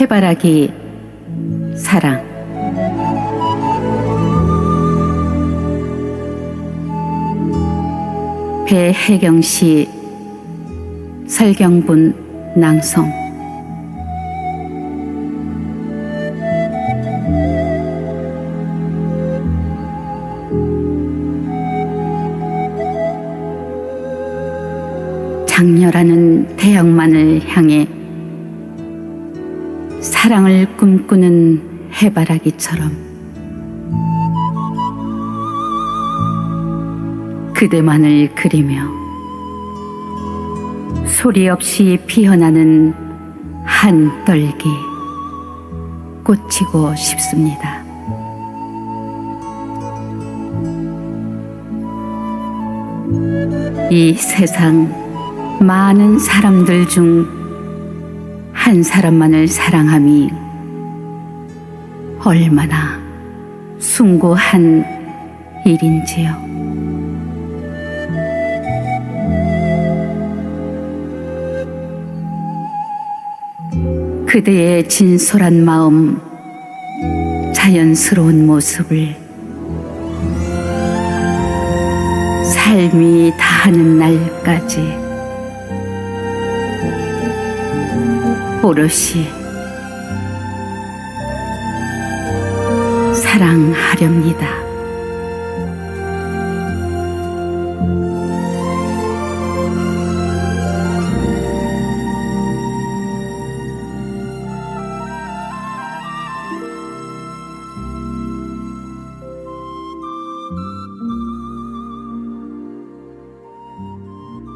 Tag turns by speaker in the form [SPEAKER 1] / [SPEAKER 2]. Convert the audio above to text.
[SPEAKER 1] 해바라기 사랑. 배혜경 씨 설경분 낭송. 장렬하는 태양만을 향해 사랑을 꿈꾸는 해바라기처럼 그대만을 그리며 소리 없이 피어나는 한 떨기 꽂히고 싶습니다. 이 세상 많은 사람들 중 한 사람만을 사랑함이 얼마나 숭고한 일인지요. 그대의 진솔한 마음, 자연스러운 모습을 삶이 다하는 날까지 오롯이 사랑하렵니다.